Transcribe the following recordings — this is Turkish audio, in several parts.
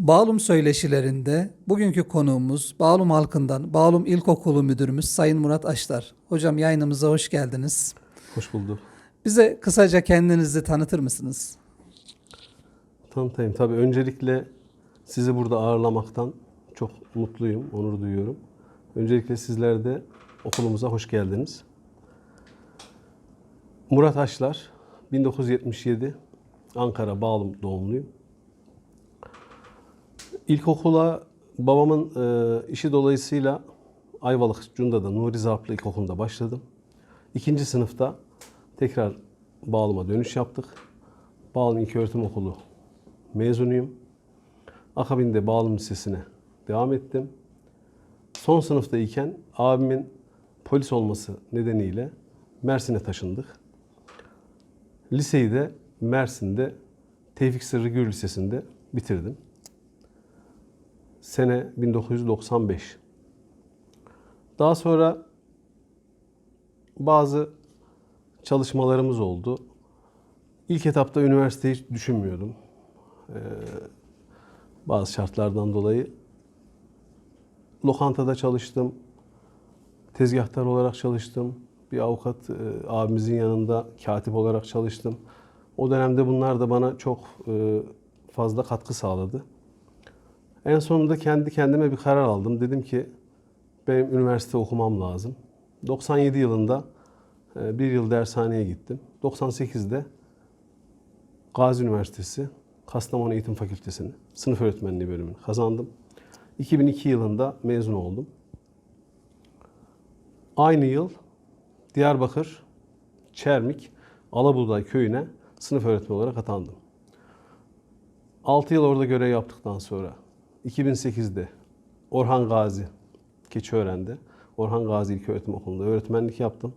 Bağlum söyleşilerinde bugünkü konuğumuz Bağlum halkından Bağlum İlkokulu Müdürümüz Sayın Murat Aşlar. Hocam yayınımıza hoş geldiniz. Hoş bulduk. Bize kısaca kendinizi tanıtır mısınız? Tanıtayım. Tabii öncelikle sizi burada ağırlamaktan çok mutluyum, onur duyuyorum. Öncelikle sizler de okulumuza hoş geldiniz. Murat Aşlar, 1977 Ankara Bağlum doğumluyum. İlkokula babamın e, işi dolayısıyla Ayvalık Cunda'da Nuri Zarplı İlkokulu'nda başladım. İkinci sınıfta tekrar Bağlum'a dönüş yaptık. Bağlum İlköğretim Okulu mezunuyum. Akabinde Bağlum Lisesi'ne devam ettim. Son sınıftayken abimin polis olması nedeniyle Mersin'e taşındık. Liseyi de Mersin'de Tevfik Sırrı Gür Lisesi'nde bitirdim. Sene 1995. Daha sonra bazı çalışmalarımız oldu. İlk etapta üniversiteyi hiç düşünmüyordum. Ee, bazı şartlardan dolayı. Lokantada çalıştım. Tezgahtar olarak çalıştım. Bir avukat e, abimizin yanında katip olarak çalıştım. O dönemde bunlar da bana çok e, fazla katkı sağladı. En sonunda kendi kendime bir karar aldım. Dedim ki benim üniversite okumam lazım. 97 yılında e, bir yıl dershaneye gittim. 98'de Gazi Üniversitesi Kastamonu Eğitim Fakültesini sınıf öğretmenliği bölümünü kazandım. 2002 yılında mezun oldum. Aynı yıl Diyarbakır Çermik Alabuğday köyüne sınıf öğretmeni olarak atandım. 6 yıl orada görev yaptıktan sonra 2008'de Orhan Gazi Keçiören'de Orhan Gazi İlköğretim Okulu'nda öğretmenlik yaptım.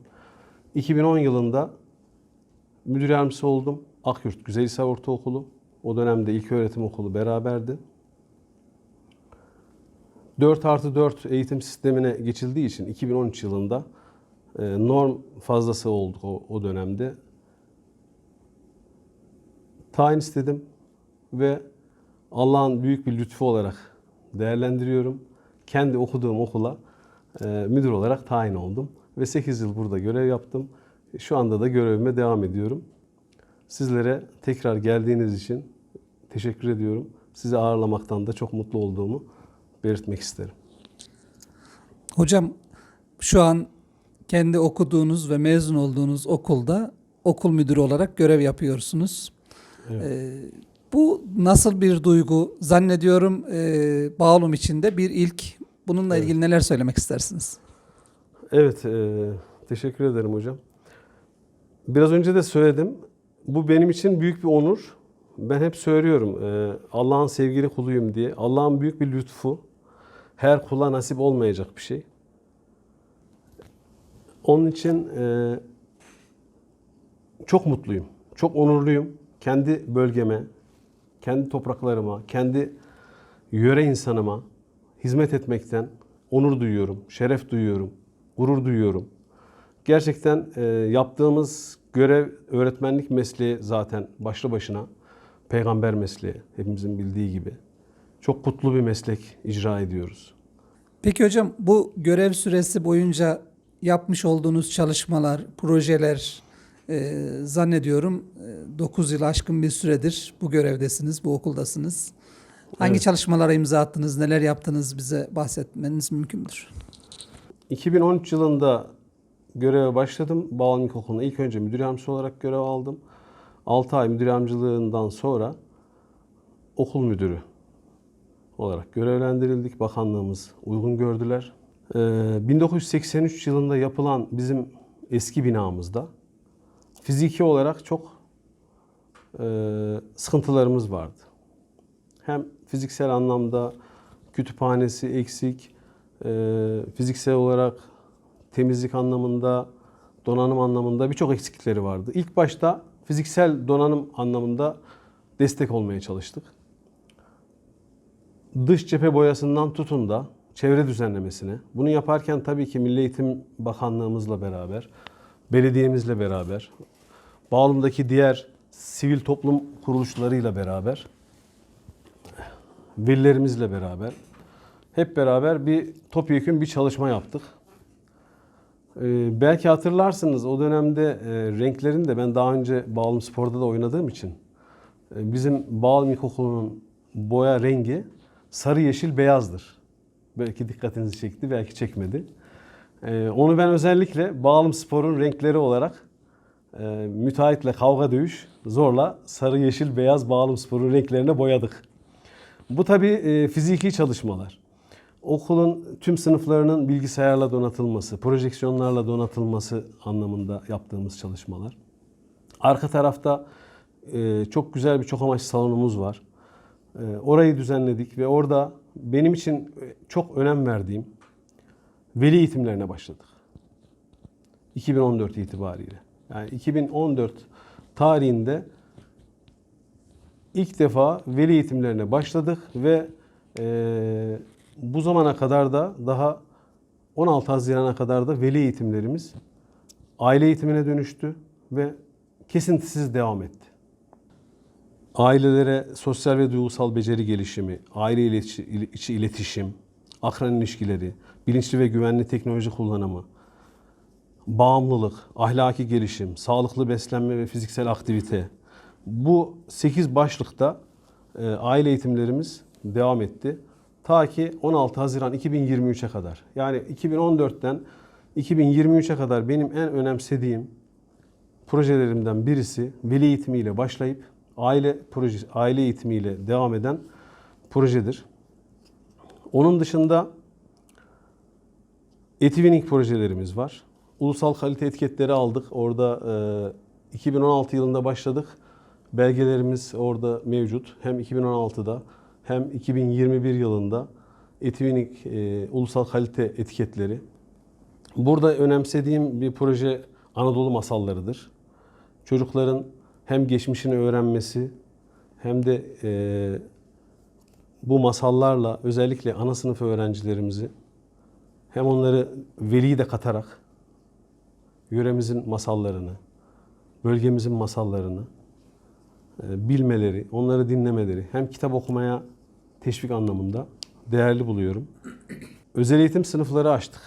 2010 yılında müdür yardımcısı oldum. Akyurt Güzelhisar Ortaokulu. O dönemde ilköğretim okulu beraberdi. 4 artı 4 eğitim sistemine geçildiği için 2013 yılında e, norm fazlası olduk o, o dönemde. Tayin istedim ve Allah'ın büyük bir lütfu olarak değerlendiriyorum. Kendi okuduğum okula e, müdür olarak tayin oldum ve 8 yıl burada görev yaptım. Şu anda da görevime devam ediyorum. Sizlere tekrar geldiğiniz için teşekkür ediyorum. Sizi ağırlamaktan da çok mutlu olduğumu belirtmek isterim. Hocam şu an kendi okuduğunuz ve mezun olduğunuz okulda okul müdürü olarak görev yapıyorsunuz. Evet. Ee, bu nasıl bir duygu? Zannediyorum e, Bağlum içinde bir ilk. Bununla ilgili neler söylemek istersiniz? Evet, e, teşekkür ederim hocam. Biraz önce de söyledim. Bu benim için büyük bir onur. Ben hep söylüyorum e, Allah'ın sevgili kuluyum diye. Allah'ın büyük bir lütfu. Her kula nasip olmayacak bir şey. Onun için e, çok mutluyum. Çok onurluyum. Kendi bölgeme, kendi topraklarıma, kendi yöre insanıma hizmet etmekten onur duyuyorum, şeref duyuyorum, gurur duyuyorum. Gerçekten e, yaptığımız görev öğretmenlik mesleği zaten başlı başına peygamber mesleği hepimizin bildiği gibi. Çok kutlu bir meslek icra ediyoruz. Peki hocam bu görev süresi boyunca yapmış olduğunuz çalışmalar, projeler e, zannediyorum 9 yıl aşkın bir süredir bu görevdesiniz, bu okuldasınız. Hangi Evet. çalışmalara imza attınız, neler yaptınız bize bahsetmeniz mümkün müdür? 2013 yılında göreve başladım. Bağlam İlkokulu'na ilk önce müdür yardımcısı olarak görev aldım. 6 ay müdür yardımcılığından sonra okul müdürü olarak görevlendirildik. Bakanlığımız uygun gördüler. Ee, 1983 yılında yapılan bizim eski binamızda fiziki olarak çok e, sıkıntılarımız vardı. Hem fiziksel anlamda kütüphanesi eksik, e, fiziksel olarak temizlik anlamında, donanım anlamında birçok eksiklikleri vardı. İlk başta fiziksel donanım anlamında destek olmaya çalıştık. Dış cephe boyasından tutun da çevre düzenlemesine. Bunu yaparken tabii ki Milli Eğitim Bakanlığımızla beraber, belediyemizle beraber, Bağlum'daki diğer sivil toplum kuruluşlarıyla beraber velilerimizle beraber hep beraber bir topyekun bir çalışma yaptık. Ee, belki hatırlarsınız o dönemde e, renklerin de ben daha önce Bağlım Spor'da da oynadığım için e, bizim Bağlım İlkokulu'nun boya rengi sarı yeşil beyazdır. Belki dikkatinizi çekti, belki çekmedi. Ee, onu ben özellikle Bağlım Spor'un renkleri olarak e, müteahhitle kavga dövüş zorla sarı yeşil beyaz Bağlım Spor'un renklerine boyadık. Bu tabii e, fiziki çalışmalar. Okulun tüm sınıflarının bilgisayarla donatılması, projeksiyonlarla donatılması anlamında yaptığımız çalışmalar. Arka tarafta e, çok güzel bir çok amaçlı salonumuz var. E, orayı düzenledik ve orada benim için e, çok önem verdiğim veli eğitimlerine başladık. 2014 itibariyle. Yani 2014 tarihinde ilk defa veli eğitimlerine başladık ve e, bu zamana kadar da daha 16 Haziran'a kadar da veli eğitimlerimiz aile eğitimine dönüştü ve kesintisiz devam etti. Ailelere sosyal ve duygusal beceri gelişimi, aile içi iletişim, akran ilişkileri, bilinçli ve güvenli teknoloji kullanımı, bağımlılık, ahlaki gelişim, sağlıklı beslenme ve fiziksel aktivite. Bu 8 başlıkta e, aile eğitimlerimiz devam etti. Ta ki 16 Haziran 2023'e kadar. Yani 2014'ten 2023'e kadar benim en önemsediğim projelerimden birisi veli eğitimiyle başlayıp aile proje aile eğitimiyle devam eden projedir. Onun dışında Etivinik projelerimiz var. Ulusal kalite etiketleri aldık. Orada e, 2016 yılında başladık. Belgelerimiz orada mevcut. Hem 2016'da hem 2021 yılında Etivinik e, ulusal kalite etiketleri. Burada önemsediğim bir proje Anadolu masallarıdır. Çocukların hem geçmişini öğrenmesi hem de e, bu masallarla özellikle ana sınıf öğrencilerimizi hem onları veli de katarak yöremizin masallarını, bölgemizin masallarını e, bilmeleri, onları dinlemeleri hem kitap okumaya teşvik anlamında değerli buluyorum. Özel eğitim sınıfları açtık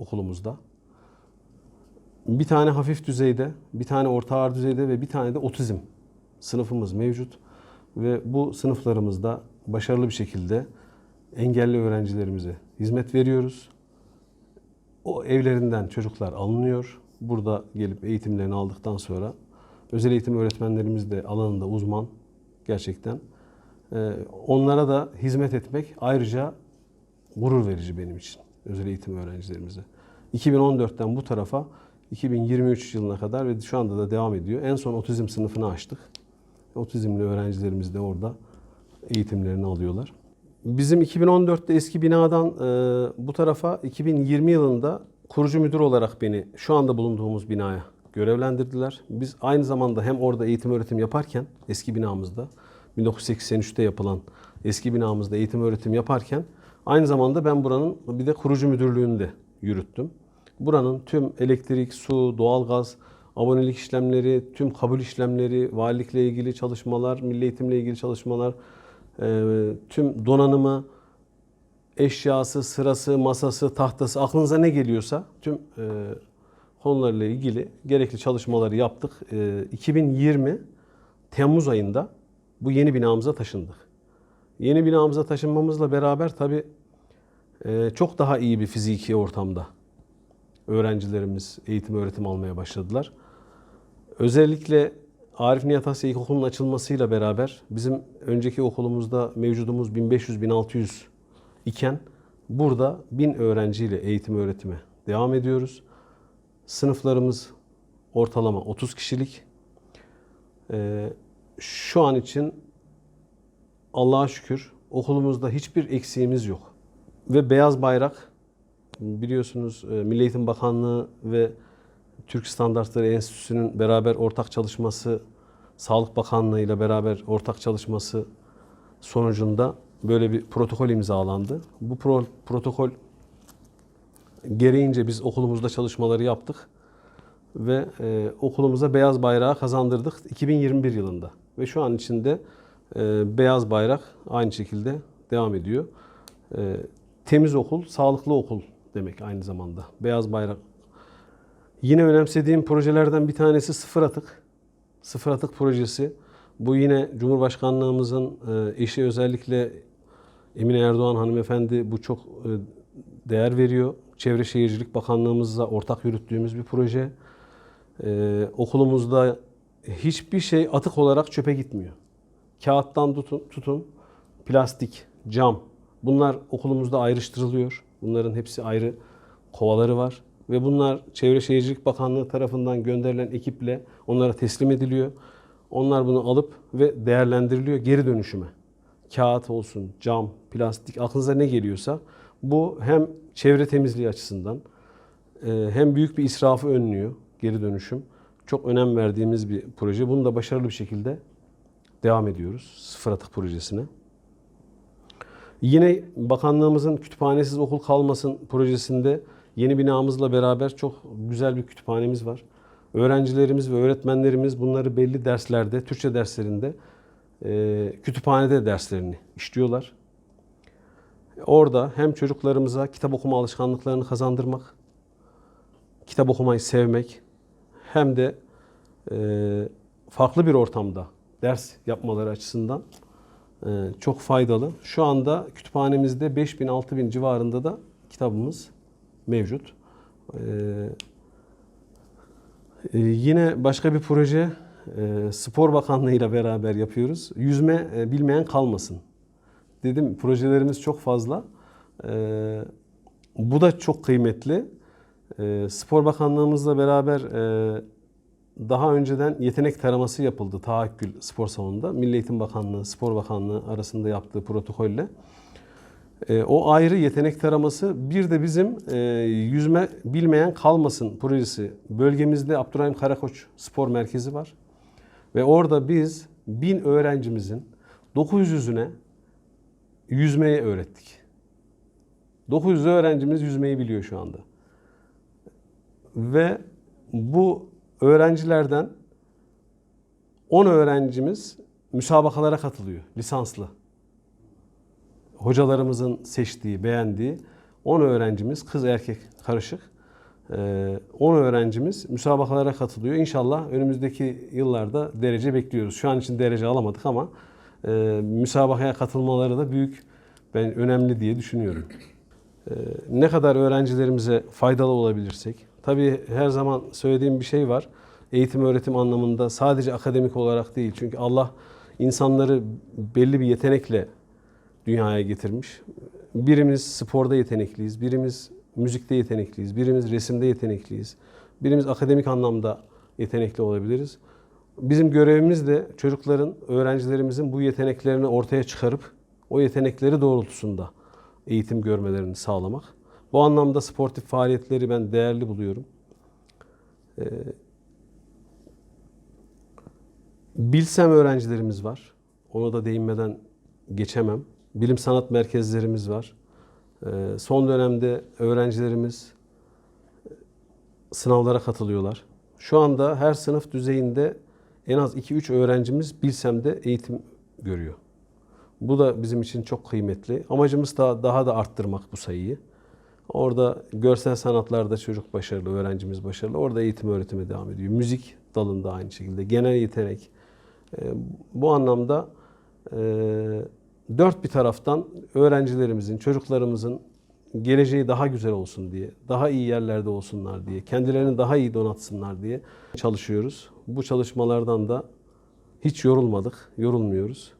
okulumuzda. Bir tane hafif düzeyde, bir tane orta ağır düzeyde ve bir tane de otizm sınıfımız mevcut. Ve bu sınıflarımızda başarılı bir şekilde engelli öğrencilerimize hizmet veriyoruz. O evlerinden çocuklar alınıyor. Burada gelip eğitimlerini aldıktan sonra özel eğitim öğretmenlerimiz de alanında uzman gerçekten. Ee, onlara da hizmet etmek ayrıca gurur verici benim için özel eğitim öğrencilerimize. 2014'ten bu tarafa 2023 yılına kadar ve şu anda da devam ediyor. En son otizm sınıfını açtık. Otizmli öğrencilerimiz de orada eğitimlerini alıyorlar. Bizim 2014'te eski binadan e, bu tarafa 2020 yılında kurucu müdür olarak beni şu anda bulunduğumuz binaya görevlendirdiler. Biz aynı zamanda hem orada eğitim öğretim yaparken eski binamızda 1983'te yapılan eski binamızda eğitim öğretim yaparken aynı zamanda ben buranın bir de kurucu müdürlüğünü de yürüttüm. Buranın tüm elektrik, su, doğalgaz, abonelik işlemleri, tüm kabul işlemleri, valilikle ilgili çalışmalar, milli eğitimle ilgili çalışmalar, tüm donanımı, eşyası, sırası, masası, tahtası, aklınıza ne geliyorsa tüm e, konularla ilgili gerekli çalışmaları yaptık. E, 2020 Temmuz ayında bu yeni binamıza taşındık. Yeni binamıza taşınmamızla beraber tabii e, çok daha iyi bir fiziki ortamda öğrencilerimiz eğitim öğretim almaya başladılar. Özellikle Arif Nihat Asya İlkokulu'nun açılmasıyla beraber bizim önceki okulumuzda mevcudumuz 1500-1600 iken burada 1000 öğrenciyle eğitim öğretime devam ediyoruz. Sınıflarımız ortalama 30 kişilik. Ee, şu an için Allah'a şükür okulumuzda hiçbir eksiğimiz yok. Ve beyaz bayrak biliyorsunuz e, Milli Eğitim Bakanlığı ve Türk Standartları Enstitüsü'nün beraber ortak çalışması, Sağlık Bakanlığı ile beraber ortak çalışması sonucunda böyle bir protokol imzalandı. Bu pro- protokol gereğince biz okulumuzda çalışmaları yaptık ve e, okulumuza beyaz bayrağı kazandırdık 2021 yılında. Ve şu an içinde e, beyaz bayrak aynı şekilde devam ediyor. Ee, temiz okul, sağlıklı okul demek aynı zamanda. Beyaz bayrak. Yine önemsediğim projelerden bir tanesi sıfır atık. Sıfır atık projesi. Bu yine Cumhurbaşkanlığımızın e, eşi özellikle Emine Erdoğan hanımefendi bu çok e, değer veriyor. Çevre Şehircilik Bakanlığımızla ortak yürüttüğümüz bir proje. Ee, okulumuzda hiçbir şey atık olarak çöpe gitmiyor. Kağıttan tutun, tutun plastik, cam bunlar okulumuzda ayrıştırılıyor. Bunların hepsi ayrı kovaları var ve bunlar Çevre Şehircilik Bakanlığı tarafından gönderilen ekiple onlara teslim ediliyor. Onlar bunu alıp ve değerlendiriliyor geri dönüşüme. Kağıt olsun, cam, plastik aklınıza ne geliyorsa bu hem çevre temizliği açısından e, hem büyük bir israfı önlüyor geri dönüşüm. Çok önem verdiğimiz bir proje. Bunu da başarılı bir şekilde devam ediyoruz sıfır atık projesine. Yine bakanlığımızın kütüphanesiz okul kalmasın projesinde yeni binamızla beraber çok güzel bir kütüphanemiz var. Öğrencilerimiz ve öğretmenlerimiz bunları belli derslerde, Türkçe derslerinde e, kütüphanede derslerini işliyorlar. Orada hem çocuklarımıza kitap okuma alışkanlıklarını kazandırmak, kitap okumayı sevmek hem de e, farklı bir ortamda ders yapmaları açısından e, çok faydalı. Şu anda kütüphanemizde 5000-6000 civarında da kitabımız mevcut. E, e, yine başka bir proje Spor Bakanlığı ile beraber yapıyoruz. Yüzme e, bilmeyen kalmasın. Dedim projelerimiz çok fazla. E, bu da çok kıymetli. E, Spor Bakanlığımızla beraber e, daha önceden yetenek taraması yapıldı Tahakkül Spor Salonu'nda. Milli Eğitim Bakanlığı, Spor Bakanlığı arasında yaptığı protokolle. E, o ayrı yetenek taraması. Bir de bizim e, yüzme bilmeyen kalmasın projesi. Bölgemizde Abdurrahim Karakoç Spor Merkezi var. Ve orada biz bin öğrencimizin 900'üne yüzmeyi öğrettik. 900 öğrencimiz yüzmeyi biliyor şu anda. Ve bu öğrencilerden 10 öğrencimiz müsabakalara katılıyor lisanslı. Hocalarımızın seçtiği, beğendiği 10 öğrencimiz kız erkek karışık. Ee, 10 öğrencimiz müsabakalara katılıyor. İnşallah önümüzdeki yıllarda derece bekliyoruz. Şu an için derece alamadık ama e, müsabakaya katılmaları da büyük ben önemli diye düşünüyorum. Ee, ne kadar öğrencilerimize faydalı olabilirsek. Tabii her zaman söylediğim bir şey var. Eğitim öğretim anlamında sadece akademik olarak değil. Çünkü Allah insanları belli bir yetenekle dünyaya getirmiş. Birimiz sporda yetenekliyiz, birimiz müzikte yetenekliyiz, birimiz resimde yetenekliyiz, birimiz akademik anlamda yetenekli olabiliriz. Bizim görevimiz de çocukların, öğrencilerimizin bu yeteneklerini ortaya çıkarıp o yetenekleri doğrultusunda eğitim görmelerini sağlamak. Bu anlamda sportif faaliyetleri ben değerli buluyorum. Ee, Bilsem öğrencilerimiz var. Ona da değinmeden geçemem. Bilim sanat merkezlerimiz var. Ee, son dönemde öğrencilerimiz e, sınavlara katılıyorlar. Şu anda her sınıf düzeyinde en az 2-3 öğrencimiz Bilsem'de eğitim görüyor. Bu da bizim için çok kıymetli. Amacımız da daha da arttırmak bu sayıyı. Orada görsel sanatlarda çocuk başarılı, öğrencimiz başarılı. Orada eğitim öğretime devam ediyor. Müzik dalında aynı şekilde. Genel yetenek. Ee, Bu anlamda e, dört bir taraftan öğrencilerimizin, çocuklarımızın geleceği daha güzel olsun diye, daha iyi yerlerde olsunlar diye, kendilerini daha iyi donatsınlar diye çalışıyoruz. Bu çalışmalardan da hiç yorulmadık, yorulmuyoruz.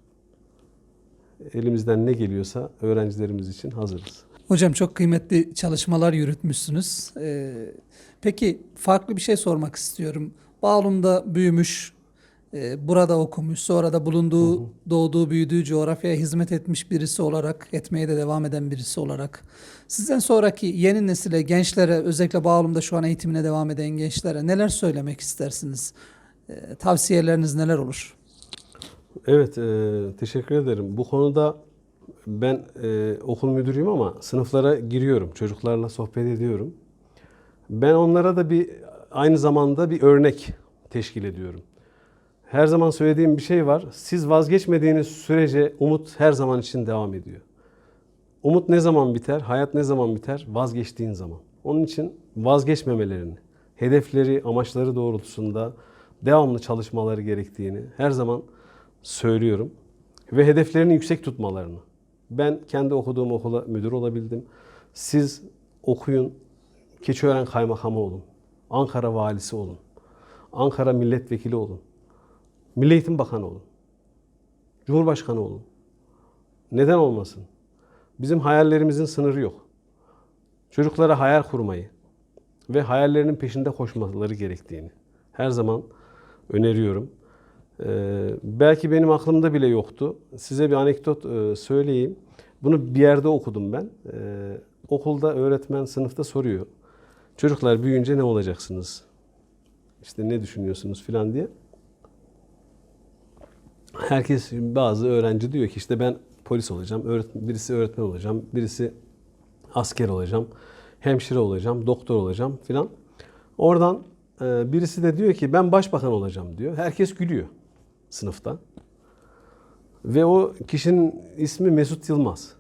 Elimizden ne geliyorsa öğrencilerimiz için hazırız. Hocam çok kıymetli çalışmalar yürütmüşsünüz. Ee, peki farklı bir şey sormak istiyorum. Bağlum'da büyümüş, e, burada okumuş, sonra da bulunduğu, doğduğu, büyüdüğü coğrafyaya hizmet etmiş birisi olarak, etmeye de devam eden birisi olarak. Sizden sonraki yeni nesile, gençlere, özellikle Bağlum'da şu an eğitimine devam eden gençlere neler söylemek istersiniz? Ee, tavsiyeleriniz neler olur? Evet, e, teşekkür ederim. Bu konuda ben e, okul müdürüyüm ama sınıflara giriyorum, çocuklarla sohbet ediyorum. Ben onlara da bir aynı zamanda bir örnek teşkil ediyorum. Her zaman söylediğim bir şey var. Siz vazgeçmediğiniz sürece umut her zaman için devam ediyor. Umut ne zaman biter, hayat ne zaman biter? Vazgeçtiğin zaman. Onun için vazgeçmemelerini, hedefleri, amaçları doğrultusunda devamlı çalışmaları gerektiğini her zaman söylüyorum. Ve hedeflerini yüksek tutmalarını. Ben kendi okuduğum okula müdür olabildim. Siz okuyun, Keçiören Kaymakamı olun. Ankara Valisi olun. Ankara Milletvekili olun. Milli Eğitim Bakanı olun. Cumhurbaşkanı olun. Neden olmasın? Bizim hayallerimizin sınırı yok. Çocuklara hayal kurmayı ve hayallerinin peşinde koşmaları gerektiğini her zaman öneriyorum. Ee, belki benim aklımda bile yoktu. Size bir anekdot e, söyleyeyim. Bunu bir yerde okudum ben. Ee, okulda öğretmen sınıfta soruyor. Çocuklar büyüyünce ne olacaksınız? İşte ne düşünüyorsunuz filan diye. Herkes bazı öğrenci diyor ki işte ben polis olacağım, öğret- birisi öğretmen olacağım, birisi asker olacağım, hemşire olacağım, doktor olacağım filan. Oradan e, birisi de diyor ki ben başbakan olacağım diyor. Herkes gülüyor sınıfta. Ve o kişinin ismi Mesut Yılmaz.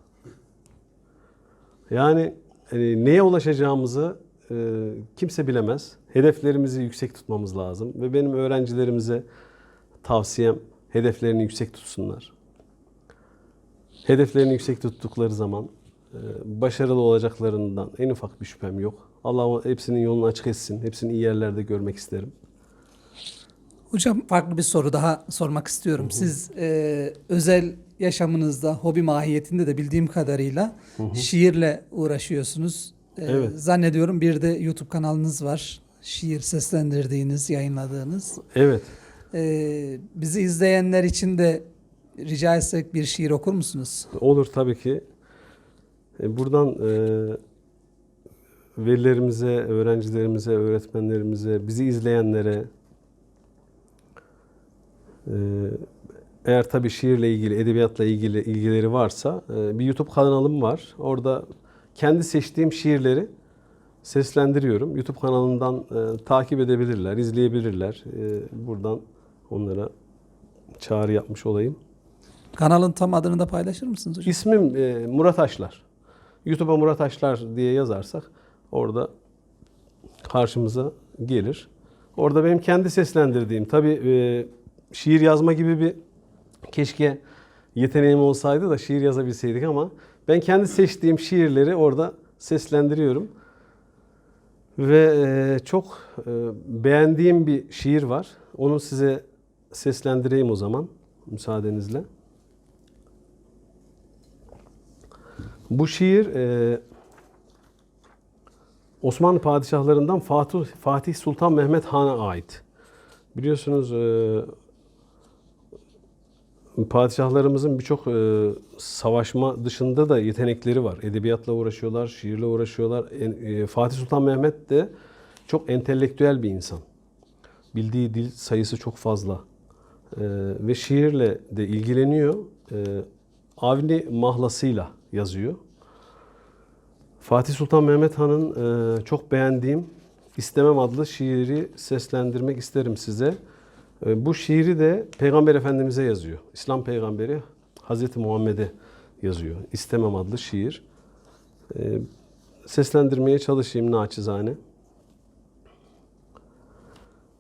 Yani hani neye ulaşacağımızı e, kimse bilemez. Hedeflerimizi yüksek tutmamız lazım ve benim öğrencilerimize tavsiyem hedeflerini yüksek tutsunlar. Hedeflerini yüksek tuttukları zaman e, başarılı olacaklarından en ufak bir şüphem yok. Allah hepsinin yolunu açık etsin. Hepsini iyi yerlerde görmek isterim. Hocam farklı bir soru daha sormak istiyorum. Siz e, özel yaşamınızda, hobi mahiyetinde de bildiğim kadarıyla şiirle uğraşıyorsunuz. E, Evet. Zannediyorum bir de YouTube kanalınız var. Şiir seslendirdiğiniz, yayınladığınız. Evet. E, bizi izleyenler için de rica etsek bir şiir okur musunuz? Olur tabii ki. E, Buradan e, velilerimize, öğrencilerimize, öğretmenlerimize, bizi izleyenlere e, eğer tabii şiirle ilgili, edebiyatla ilgili ilgileri varsa e, bir YouTube kanalım var. Orada kendi seçtiğim şiirleri seslendiriyorum. YouTube kanalından e, takip edebilirler, izleyebilirler. E, buradan onlara çağrı yapmış olayım. Kanalın tam adını da paylaşır mısınız hocam? İsmim e, Murat Aşlar. YouTube'a Murat Aşlar diye yazarsak orada karşımıza gelir. Orada benim kendi seslendirdiğim, tabii e, şiir yazma gibi bir keşke yeteneğim olsaydı da şiir yazabilseydik ama ben kendi seçtiğim şiirleri orada seslendiriyorum. Ve e, çok e, beğendiğim bir şiir var. Onu size seslendireyim o zaman müsaadenizle. Bu şiir e, Osmanlı padişahlarından Fatih, Fatih Sultan Mehmet Han'a ait. Biliyorsunuz e, padişahlarımızın birçok e, savaşma dışında da yetenekleri var. Edebiyatla uğraşıyorlar, şiirle uğraşıyorlar. E, Fatih Sultan Mehmet de çok entelektüel bir insan. Bildiği dil sayısı çok fazla. E, ve şiirle de ilgileniyor. E, Avni mahlasıyla yazıyor. Fatih Sultan Mehmet Han'ın e, çok beğendiğim İstemem adlı şiiri seslendirmek isterim size. E, bu şiiri de Peygamber Efendimiz'e yazıyor. İslam Peygamberi Hazreti Muhammed'e yazıyor. İstemem adlı şiir. E, seslendirmeye çalışayım naçizane.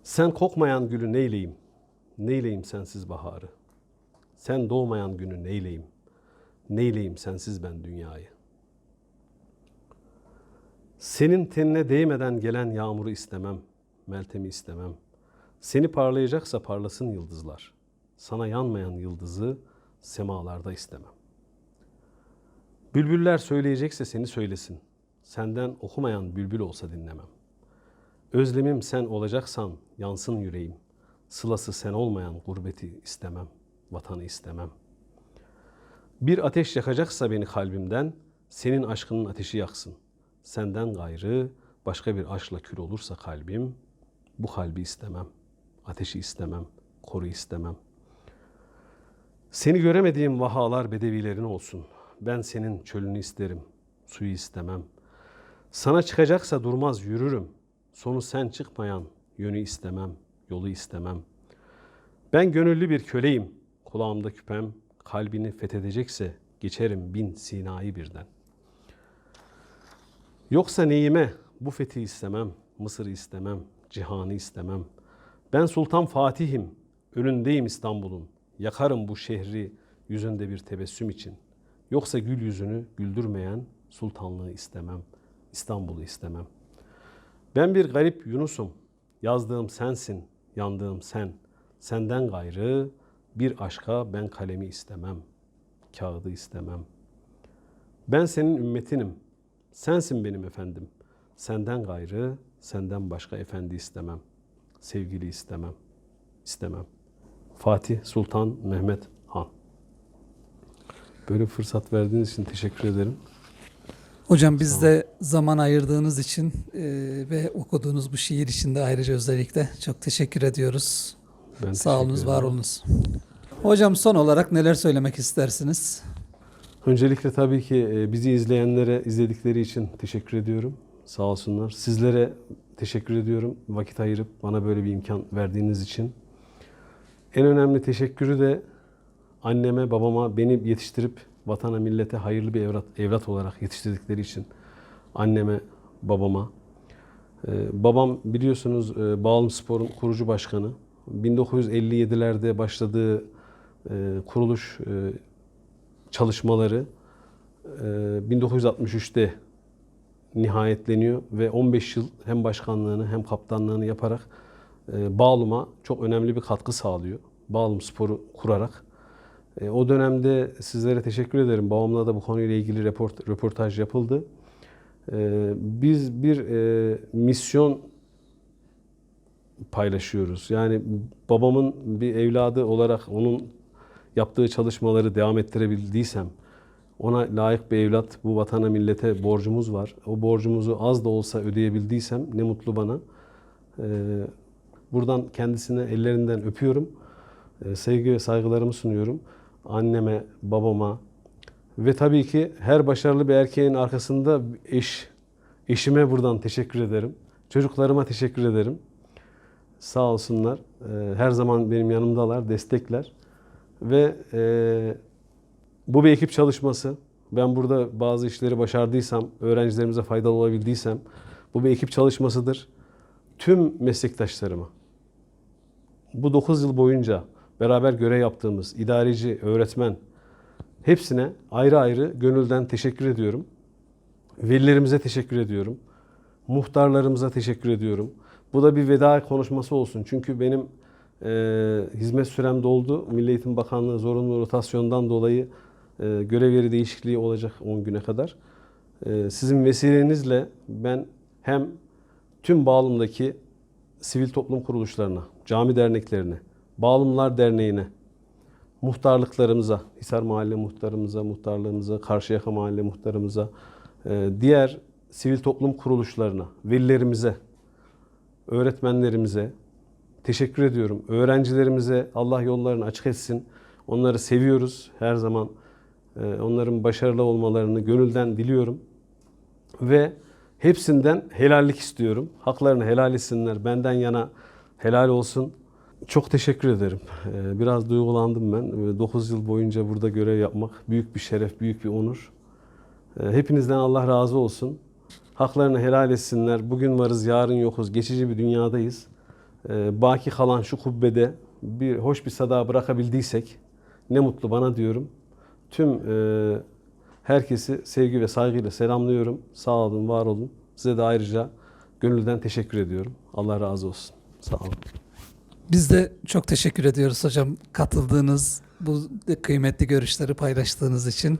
Sen kokmayan gülü neyleyim? Neyleyim sensiz baharı? Sen doğmayan günü neyleyim? Neyleyim sensiz ben dünyayı? Senin tenine değmeden gelen yağmuru istemem, meltemi istemem. Seni parlayacaksa parlasın yıldızlar. Sana yanmayan yıldızı semalarda istemem. Bülbüller söyleyecekse seni söylesin. Senden okumayan bülbül olsa dinlemem. Özlemim sen olacaksan yansın yüreğim. Sılası sen olmayan gurbeti istemem, vatanı istemem. Bir ateş yakacaksa beni kalbimden, senin aşkının ateşi yaksın. Senden gayrı başka bir aşkla kül olursa kalbim, bu kalbi istemem, ateşi istemem, koru istemem. Seni göremediğim vahalar bedevilerin olsun. Ben senin çölünü isterim, suyu istemem. Sana çıkacaksa durmaz yürürüm. Sonu sen çıkmayan yönü istemem, yolu istemem. Ben gönüllü bir köleyim. Kulağımda küpem kalbini fethedecekse geçerim bin sinayı birden.'' Yoksa neyime bu fethi istemem, Mısır'ı istemem, cihanı istemem. Ben Sultan Fatih'im, önündeyim İstanbul'un. Yakarım bu şehri yüzünde bir tebessüm için. Yoksa gül yüzünü güldürmeyen sultanlığı istemem, İstanbul'u istemem. Ben bir garip Yunus'um, yazdığım sensin, yandığım sen. Senden gayrı bir aşka ben kalemi istemem, kağıdı istemem. Ben senin ümmetinim, sensin benim efendim. Senden gayrı, senden başka efendi istemem. Sevgili istemem, istemem. Fatih Sultan Mehmet Han. Böyle fırsat verdiğiniz için teşekkür ederim. Hocam biz de zaman ayırdığınız için e, ve okuduğunuz bu şiir için de ayrıca özellikle çok teşekkür ediyoruz. Ben Sağ olunuz, var olunuz. Hocam son olarak neler söylemek istersiniz? Öncelikle tabii ki e, bizi izleyenlere izledikleri için teşekkür ediyorum. Sağ olsunlar. Sizlere teşekkür ediyorum. Vakit ayırıp bana böyle bir imkan verdiğiniz için. En önemli teşekkürü de anneme, babama beni yetiştirip vatana, millete hayırlı bir evlat, evlat olarak yetiştirdikleri için anneme, babama. Ee, babam biliyorsunuz e, Bağlım Spor'un kurucu başkanı. 1957'lerde başladığı e, kuruluş e, çalışmaları e, 1963'te nihayetleniyor ve 15 yıl hem başkanlığını hem kaptanlığını yaparak e, Bağlum'a çok önemli bir katkı sağlıyor. Bağlum Spor'u kurarak. E, O dönemde sizlere teşekkür ederim. Babamla da bu konuyla ilgili report, röportaj yapıldı. E, Biz bir e, misyon paylaşıyoruz. Yani babamın bir evladı olarak onun yaptığı çalışmaları devam ettirebildiysem, ona layık bir evlat, bu vatana millete borcumuz var. O borcumuzu az da olsa ödeyebildiysem ne mutlu bana. Ee, buradan kendisine ellerinden öpüyorum. Ee, sevgi ve saygılarımı sunuyorum. Anneme, babama ve tabii ki her başarılı bir erkeğin arkasında eş, eşime buradan teşekkür ederim. Çocuklarıma teşekkür ederim. Sağ olsunlar. Ee, her zaman benim yanımdalar, destekler. Ve e, bu bir ekip çalışması. Ben burada bazı işleri başardıysam, öğrencilerimize faydalı olabildiysem bu bir ekip çalışmasıdır. Tüm meslektaşlarıma bu 9 yıl boyunca beraber görev yaptığımız idareci, öğretmen hepsine ayrı ayrı gönülden teşekkür ediyorum. Velilerimize teşekkür ediyorum. Muhtarlarımıza teşekkür ediyorum. Bu da bir veda konuşması olsun. Çünkü benim e, hizmet sürem doldu. Milli Eğitim Bakanlığı zorunlu rotasyondan dolayı e, görev yeri değişikliği olacak 10 güne kadar. E, sizin vesilenizle ben hem tüm Bağlum'daki sivil toplum kuruluşlarına, cami derneklerine, Bağlumlar Derneği'ne, muhtarlıklarımıza, Hisar Mahalle muhtarımıza, muhtarlığımıza, Karşıyaka Mahalle muhtarımıza, e, diğer sivil toplum kuruluşlarına, velilerimize, öğretmenlerimize teşekkür ediyorum. Öğrencilerimize Allah yollarını açık etsin. Onları seviyoruz her zaman. e, Onların başarılı olmalarını gönülden diliyorum. Ve hepsinden helallik istiyorum. Haklarını helal etsinler. Benden yana helal olsun. Çok teşekkür ederim. E, Biraz duygulandım ben. 9 yıl boyunca burada görev yapmak büyük bir şeref, büyük bir onur. E, Hepinizden Allah razı olsun. Haklarını helal etsinler. Bugün varız, yarın yokuz. Geçici bir dünyadayız. Ee, baki kalan şu kubbede bir hoş bir sada bırakabildiysek ne mutlu bana diyorum. Tüm e, herkesi sevgi ve saygıyla selamlıyorum. Sağ olun, var olun. Size de ayrıca gönülden teşekkür ediyorum. Allah razı olsun. Sağ olun. Biz de çok teşekkür ediyoruz hocam katıldığınız, bu kıymetli görüşleri paylaştığınız için.